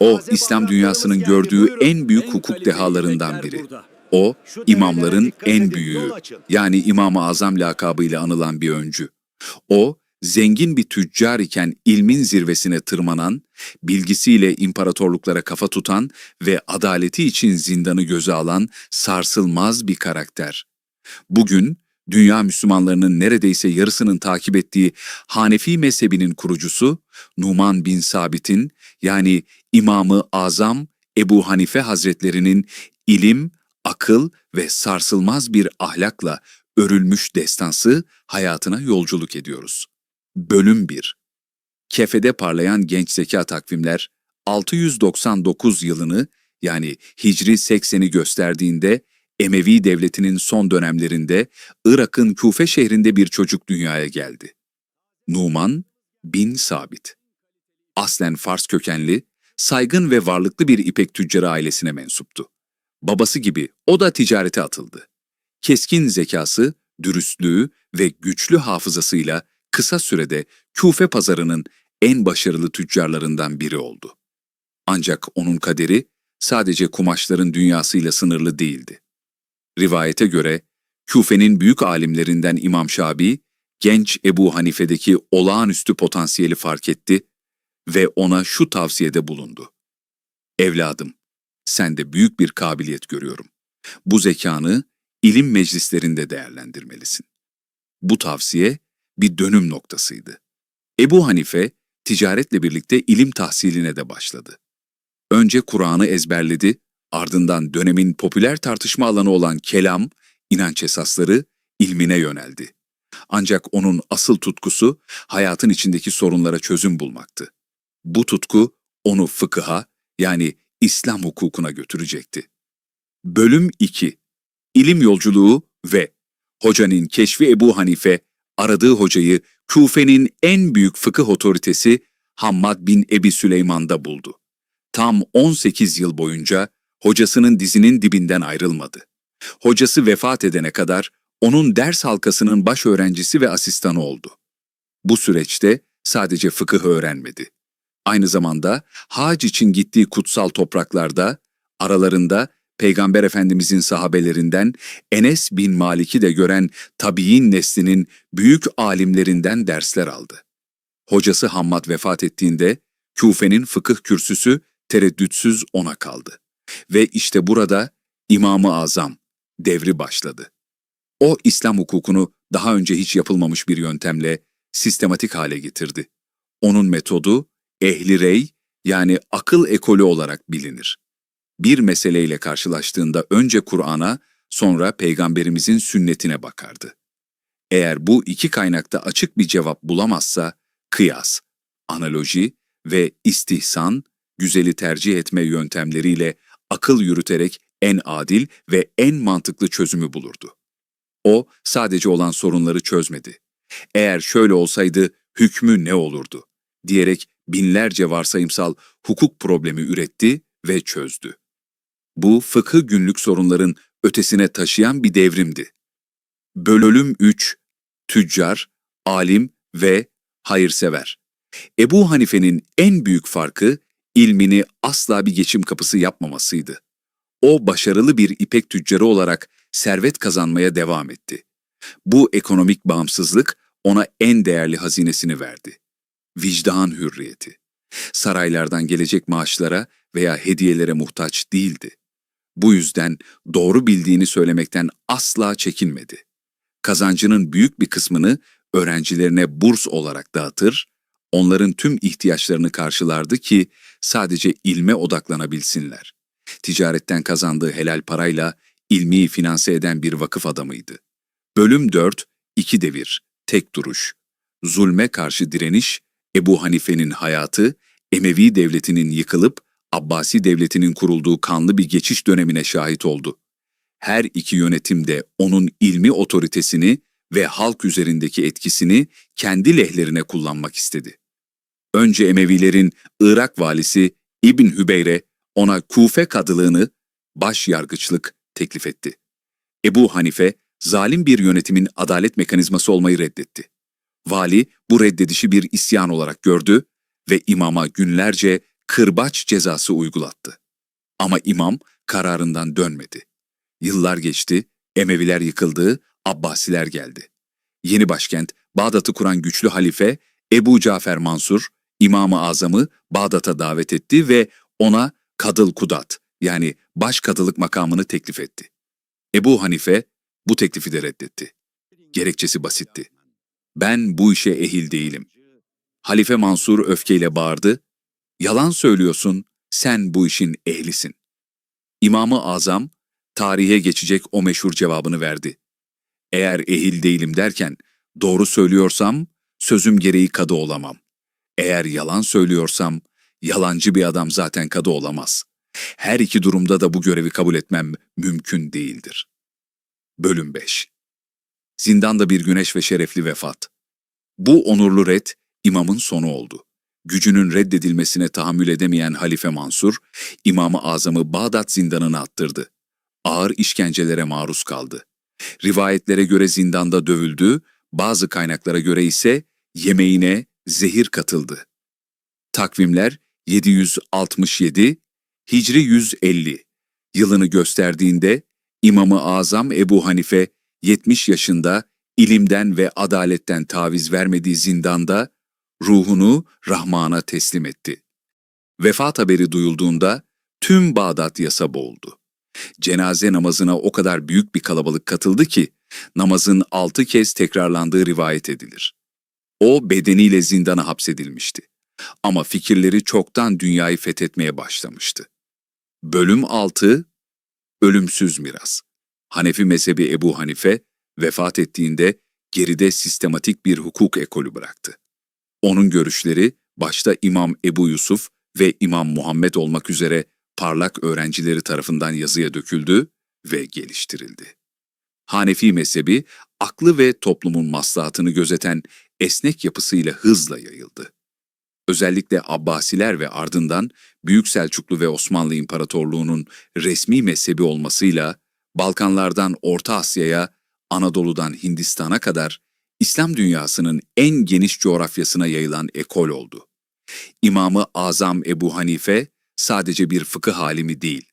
O, İslam dünyasının gördüğü en büyük hukuk dehalarından biri. O, imamların en büyüğü, yani İmam-ı Azam lakabıyla anılan bir öncü. O, zengin bir tüccar iken ilmin zirvesine tırmanan, bilgisiyle imparatorluklara kafa tutan ve adaleti için zindanı göze alan sarsılmaz bir karakter. Bugün, dünya Müslümanlarının neredeyse yarısının takip ettiği Hanefi mezhebinin kurucusu Numan bin Sabit'in yani İmamı Azam Ebu Hanife Hazretlerinin ilim, akıl ve sarsılmaz bir ahlakla örülmüş destansı hayatına yolculuk ediyoruz. Bölüm 1 Kefede parlayan genç zeka takvimler 699 yılını yani Hicri 80'i gösterdiğinde Emevi devletinin son dönemlerinde Irak'ın Kufe şehrinde bir çocuk dünyaya geldi. Numan bin Sabit. Aslen Fars kökenli, saygın ve varlıklı bir ipek tüccarı ailesine mensuptu. Babası gibi o da ticarete atıldı. Keskin zekası, dürüstlüğü ve güçlü hafızasıyla kısa sürede Kufe pazarının en başarılı tüccarlarından biri oldu. Ancak onun kaderi sadece kumaşların dünyasıyla sınırlı değildi. Rivayete göre Küfe'nin büyük alimlerinden İmam Şabi, genç Ebu Hanife'deki olağanüstü potansiyeli fark etti ve ona şu tavsiyede bulundu. Evladım, sende büyük bir kabiliyet görüyorum. Bu zekanı ilim meclislerinde değerlendirmelisin. Bu tavsiye bir dönüm noktasıydı. Ebu Hanife, ticaretle birlikte ilim tahsiline de başladı. Önce Kur'an'ı ezberledi, ardından dönemin popüler tartışma alanı olan kelam, inanç esasları, ilmine yöneldi. Ancak onun asıl tutkusu hayatın içindeki sorunlara çözüm bulmaktı. Bu tutku onu fıkıha yani İslam hukukuna götürecekti. Bölüm 2 İlim yolculuğu ve Hocanın keşfi Ebu Hanife aradığı hocayı Kufe'nin en büyük fıkıh otoritesi Hammad bin Ebi Süleyman'da buldu. Tam 18 yıl boyunca hocasının dizinin dibinden ayrılmadı. Hocası vefat edene kadar onun ders halkasının baş öğrencisi ve asistanı oldu. Bu süreçte sadece fıkıh öğrenmedi. Aynı zamanda hac için gittiği kutsal topraklarda, aralarında Peygamber Efendimizin sahabelerinden Enes bin Malik'i de gören tabi'in neslinin büyük alimlerinden dersler aldı. Hocası Hammad vefat ettiğinde Küfe'nin fıkıh kürsüsü tereddütsüz ona kaldı. Ve işte burada İmam-ı Azam devri başladı. O İslam hukukunu daha önce hiç yapılmamış bir yöntemle sistematik hale getirdi. Onun metodu ehli rey yani akıl ekolü olarak bilinir. Bir meseleyle karşılaştığında önce Kur'an'a sonra peygamberimizin sünnetine bakardı. Eğer bu iki kaynakta açık bir cevap bulamazsa kıyas, analoji ve istihsan, güzeli tercih etme yöntemleriyle akıl yürüterek en adil ve en mantıklı çözümü bulurdu. O sadece olan sorunları çözmedi. Eğer şöyle olsaydı hükmü ne olurdu diyerek binlerce varsayımsal hukuk problemi üretti ve çözdü. Bu fıkıh günlük sorunların ötesine taşıyan bir devrimdi. Bölüm 3 Tüccar, alim ve hayırsever. Ebu Hanife'nin en büyük farkı ilmini asla bir geçim kapısı yapmamasıydı. O başarılı bir ipek tüccarı olarak servet kazanmaya devam etti. Bu ekonomik bağımsızlık ona en değerli hazinesini verdi. Vicdan hürriyeti. Saraylardan gelecek maaşlara veya hediyelere muhtaç değildi. Bu yüzden doğru bildiğini söylemekten asla çekinmedi. Kazancının büyük bir kısmını öğrencilerine burs olarak dağıtır, onların tüm ihtiyaçlarını karşılardı ki sadece ilme odaklanabilsinler. Ticaretten kazandığı helal parayla ilmiyi finanse eden bir vakıf adamıydı. Bölüm 4, İki Devir, Tek Duruş, Zulme Karşı Direniş, Ebu Hanife'nin hayatı, Emevi devletinin yıkılıp Abbasi devletinin kurulduğu kanlı bir geçiş dönemine şahit oldu. Her iki yönetim de onun ilmi otoritesini ve halk üzerindeki etkisini kendi lehlerine kullanmak istedi. Önce Emevilerin Irak valisi İbn Hübeyre ona Kufe kadılığını, baş yargıçlık teklif etti. Ebu Hanife, zalim bir yönetimin adalet mekanizması olmayı reddetti. Vali bu reddedişi bir isyan olarak gördü ve imama günlerce kırbaç cezası uygulattı. Ama imam kararından dönmedi. Yıllar geçti, Emeviler yıkıldı, Abbasiler geldi. Yeni başkent, Bağdat'ı kuran güçlü halife Ebu Cafer Mansur, İmam-ı Azam'ı Bağdat'a davet etti ve ona kadıl kudat yani başkadılık makamını teklif etti. Ebu Hanife bu teklifi de reddetti. Gerekçesi basitti. Ben bu işe ehil değilim. Halife Mansur öfkeyle bağırdı. Yalan söylüyorsun, sen bu işin ehlisin. İmam-ı Azam, tarihe geçecek o meşhur cevabını verdi. Eğer ehil değilim derken, doğru söylüyorsam, sözüm gereği kadı olamam. Eğer yalan söylüyorsam, yalancı bir adam zaten kadı olamaz. Her iki durumda da bu görevi kabul etmem mümkün değildir. Bölüm 5 Zindanda bir güneş ve şerefli vefat. Bu onurlu red, imamın sonu oldu. Gücünün reddedilmesine tahammül edemeyen Halife Mansur, İmam-ı Azam'ı Bağdat zindanına attırdı. Ağır işkencelere maruz kaldı. Rivayetlere göre zindanda dövüldü, bazı kaynaklara göre ise yemeğine zehir katıldı. Takvimler 767, Hicri 150 yılını gösterdiğinde İmam-ı Azam Ebu Hanife 70 yaşında ilimden ve adaletten taviz vermediği zindanda ruhunu Rahman'a teslim etti. Vefat haberi duyulduğunda tüm Bağdat yasa boğuldu. Cenaze namazına o kadar büyük bir kalabalık katıldı ki namazın altı kez tekrarlandığı rivayet edilir. O bedeniyle zindana hapsedilmişti. Ama fikirleri çoktan dünyayı fethetmeye başlamıştı. Bölüm 6 Ölümsüz Miras Hanefi mezhebi Ebu Hanife vefat ettiğinde geride sistematik bir hukuk ekolü bıraktı. Onun görüşleri başta İmam Ebu Yusuf ve İmam Muhammed olmak üzere parlak öğrencileri tarafından yazıya döküldü ve geliştirildi. Hanefi mezhebi aklı ve toplumun maslahatını gözeten esnek yapısıyla hızla yayıldı. Özellikle Abbasiler ve ardından Büyük Selçuklu ve Osmanlı İmparatorluğu'nun resmi mezhebi olmasıyla Balkanlardan Orta Asya'ya, Anadolu'dan Hindistan'a kadar İslam dünyasının en geniş coğrafyasına yayılan ekol oldu. İmamı Azam Ebu Hanife sadece bir fıkıh halimi değil,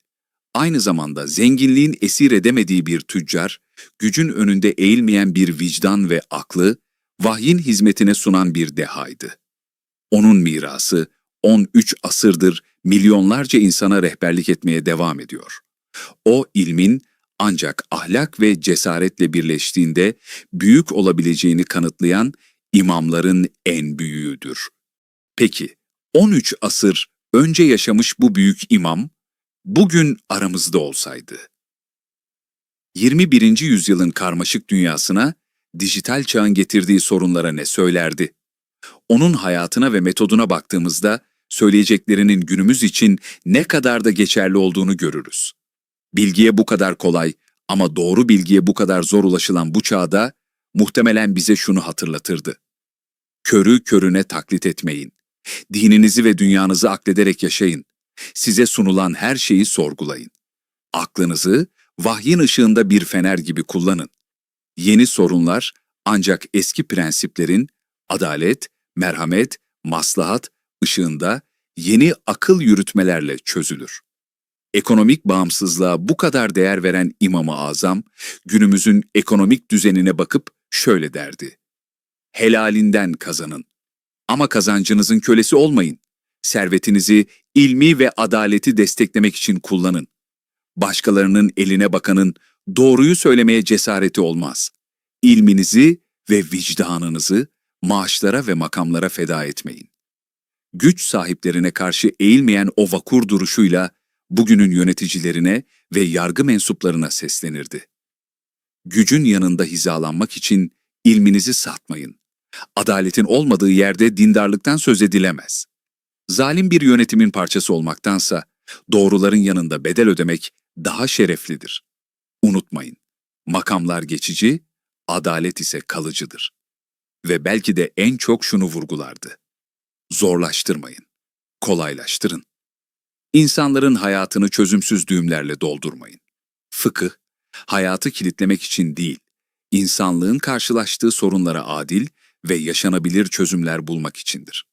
aynı zamanda zenginliğin esir edemediği bir tüccar, gücün önünde eğilmeyen bir vicdan ve aklı, vahyin hizmetine sunan bir dehaydı. Onun mirası 13 asırdır milyonlarca insana rehberlik etmeye devam ediyor. O ilmin ancak ahlak ve cesaretle birleştiğinde büyük olabileceğini kanıtlayan imamların en büyüğüdür. Peki 13 asır önce yaşamış bu büyük imam bugün aramızda olsaydı? 21. yüzyılın karmaşık dünyasına dijital çağın getirdiği sorunlara ne söylerdi? Onun hayatına ve metoduna baktığımızda söyleyeceklerinin günümüz için ne kadar da geçerli olduğunu görürüz. Bilgiye bu kadar kolay ama doğru bilgiye bu kadar zor ulaşılan bu çağda muhtemelen bize şunu hatırlatırdı. Körü körüne taklit etmeyin. Dininizi ve dünyanızı aklederek yaşayın. Size sunulan her şeyi sorgulayın. Aklınızı vahyin ışığında bir fener gibi kullanın. Yeni sorunlar ancak eski prensiplerin adalet, merhamet, maslahat ışığında yeni akıl yürütmelerle çözülür. Ekonomik bağımsızlığa bu kadar değer veren İmam-ı Azam, günümüzün ekonomik düzenine bakıp şöyle derdi. Helalinden kazanın. Ama kazancınızın kölesi olmayın. Servetinizi ilmi ve adaleti desteklemek için kullanın. Başkalarının eline bakanın doğruyu söylemeye cesareti olmaz. İlminizi ve vicdanınızı maaşlara ve makamlara feda etmeyin. Güç sahiplerine karşı eğilmeyen o vakur duruşuyla bugünün yöneticilerine ve yargı mensuplarına seslenirdi. Gücün yanında hizalanmak için ilminizi satmayın. Adaletin olmadığı yerde dindarlıktan söz edilemez. Zalim bir yönetimin parçası olmaktansa doğruların yanında bedel ödemek daha şereflidir. Unutmayın, makamlar geçici, adalet ise kalıcıdır. Ve belki de en çok şunu vurgulardı. Zorlaştırmayın, kolaylaştırın. İnsanların hayatını çözümsüz düğümlerle doldurmayın. Fıkıh, hayatı kilitlemek için değil, insanlığın karşılaştığı sorunlara adil ve yaşanabilir çözümler bulmak içindir.